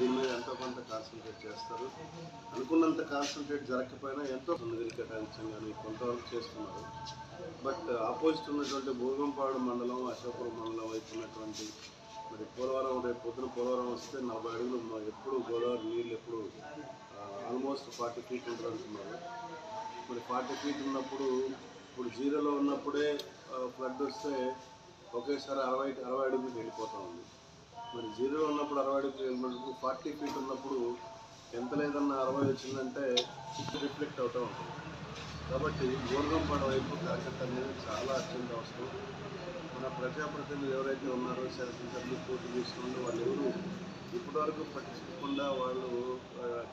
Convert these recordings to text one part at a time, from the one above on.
దీని మీద ఎంతో కొంత కాన్సన్ట్రేట్ చేస్తారు. అనుకున్నంత కాన్సన్ట్రేట్ జరగకపోయినా ఎంతో నిధులు కేటాయించడం కానీ కొంతవరకు చేస్తున్నారు. బట్ ఆపోజిట్ ఉన్నటువంటి భోగంపాడు మండలం అశోకపురం మండలం వైపు ఉన్నటువంటి మరి పోలవరం రేపు పొద్దున పోలవరం వస్తే నలభై అడుగులు మా- ఎప్పుడు గోదావరి నీళ్ళు ఎప్పుడు ఆల్మోస్ట్ ఫార్టీ ఫీట్ ఉంటుంది మరి ఫార్టీ ఫీట్ ఉన్నప్పుడు ఇప్పుడు జీరోలో ఉన్నప్పుడే ఫ్లడ్ వస్తే ఒకేసారి అరవై అరవై అడుగులకు వెళ్ళిపోతూ ఉంది. మరి జీరో ఉన్నప్పుడు అరవై అడుగులు వెళ్ళినప్పుడు ఫార్టీ ఫీట్ ఉన్నప్పుడు ఎంత లేదన్న అరవై వచ్చిందంటే రిఫ్లెక్ట్ అవుతూ ఉంటుంది. కాబట్టి గోర్గంపాడు వైపు జాగ్రత్త అనేది చాలా అత్యంత అవసరం. మన ప్రజాప్రతినిధులు ఎవరైతే ఉన్నారో శాసనసభ్యులు పోటీ చేస్తున్నారో వాళ్ళు ఎవరు ఇప్పటివరకు పట్టించుకోకుండా వాళ్ళు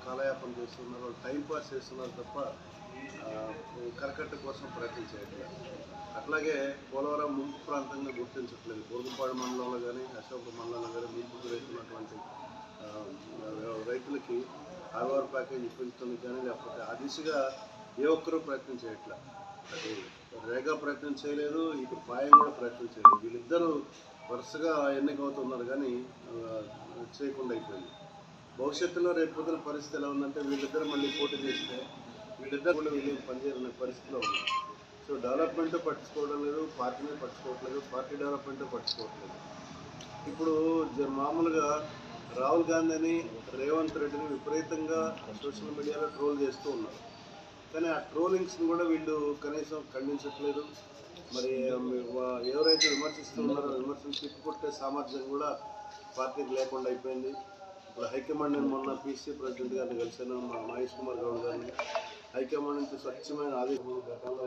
కాలయాపన చేస్తున్నారు వాళ్ళు టైం పాస్ చేస్తున్నారు తప్ప కరకట్ట కోసం ప్రయత్నం చేయట్లేదు. అట్లాగే పోలవరం ముంపు ప్రాంతంగా గుర్తించట్లేదు. గోర్గంపాడు మండలంలో కానీ అశోక మండలంలో కానీ ముంపుకు రైతున్నటువంటి రైతులకి ఆర్ఆర్ ప్యాకేజ్ ఇప్పించడానికి కానీ లేకపోతే ఆ దిశగా ఏ ఒక్కరూ ప్రయత్నం చేయట్లే. అది రేగా ప్రయత్నం చేయలేదు ఇటు పాయం కూడా ప్రయత్నం చేయలేదు. వీళ్ళిద్దరూ వరుసగా ఎన్నికవుతున్నారు కానీ చేయకుండా అయిపోయింది. భవిష్యత్తులో రేపు పొద్దున పరిస్థితి ఎలా ఉందంటే వీళ్ళిద్దరూ మళ్ళీ పోటీ చేస్తే వీళ్ళిద్దరు కూడా వీళ్ళు పనిచేయాలనే పరిస్థితిలో ఉంది సో డెవలప్మెంట్ పట్టించుకోవడం లేదు పార్టీని పట్టించుకోవట్లేదు పార్టీ డెవలప్మెంట్ పట్టించుకోవట్లేదు. ఇప్పుడు జ- మామూలుగా రాహుల్ గాంధీని రేవంత్ రెడ్డిని విపరీతంగా సోషల్ మీడియాలో ట్రోల్ చేస్తూ ఉన్నారు. కానీ ఆ ట్రోలింగ్స్ని కూడా వీళ్ళు కనీసం ఖండించట్లేదు. మరి ఎవరైతే విమర్శిస్తున్నారో విమర్శలు తిప్పుకొట్టే సామర్థ్యం కూడా పార్టీకి లేకుండా అయిపోయింది. ఇప్పుడు హైకమాండ్ నేను మొన్న పీసీ ప్రెసిడెంట్ గారిని కలిశాను మా మహేష్ కుమార్ గౌడ్ గారిని. హైకమాండ్ నుంచి స్వచ్ఛమైన ఆదేశం గతంలో